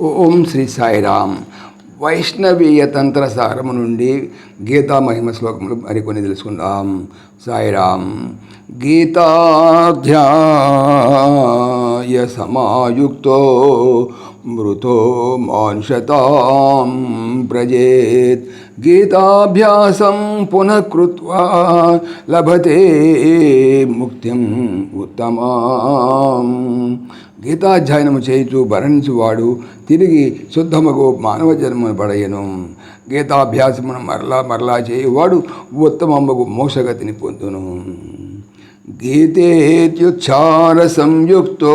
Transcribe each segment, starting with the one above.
ఓం శ్రీ సాయిరామ్. వైష్ణవీయ తంత్ర సారము నుండి గీతా మహిమ శ్లోకములు మరికొన్ని తెలుసుకుందాం. సాయిరామ్. గీతాధ్యాయ సమాయుక్తో మృతో మాంషతాం ప్రజేత్ గీతాభ్యాసం పునఃకృత్వా లభతే ముక్తిం ఉత్తమాం గీతాధ్యయనము చేయుచు భరణించువాడు తిరిగి శుద్ధముకు మానవ జన్మను పడయను. గీతాభ్యాసమును మరలా మరలా చేయువాడు ఉత్తమమ్మకు మోక్షగతిని పొందును. గీతేత్యుచ్చార సంయుక్తో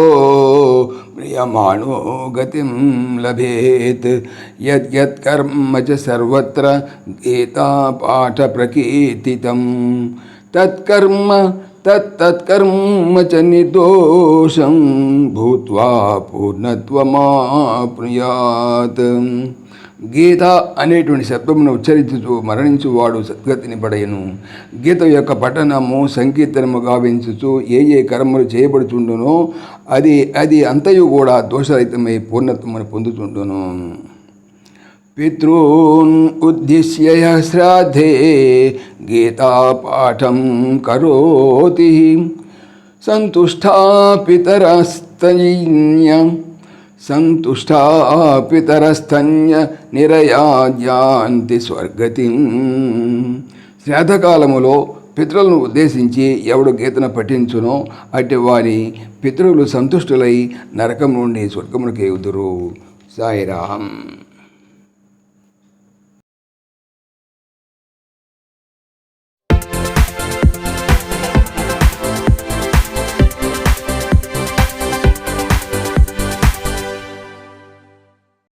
ప్రియమాణో గతిం లభేత్ యత్కర్మ చ సర్వత్ర గీతాపాఠ ప్రకీర్తితం తత్కర్మ తత్తత్కర్మ చ నిర్దోషం భూత్వా పూర్ణత్వమాప్నుయాత్ గీత అనేటువంటి శబ్దమును ఉచ్చరించుచు మరణించువాడు సద్గతిని పడయను గీత యొక్క పఠనము సంకీర్తనము గావించుచు ఏ ఏ కర్మలు చేయబడుచుండునో అది అది అంతయు కూడా దోషరహితమై పూర్ణత్వమును పొందుతుండును పితॄన్ ఉద్దిశ్య శ్రాద్ధే శ్రాద్ధే గీతాపాఠం కరోతి. సంతుష్టా పితరస్తన్య సంతుష్టా పితరస్తన్య నిరయాజ్యాంతి స్వర్గతి. శ్రాద్ధకాలములో పితరులను ఉద్దేశించి ఎవడు గీతను పఠించునో అట్టి వారి పితరులు సంతుష్టులై నరకం నుండి స్వర్గమునికి ఎగుదురు సాయిరామ్.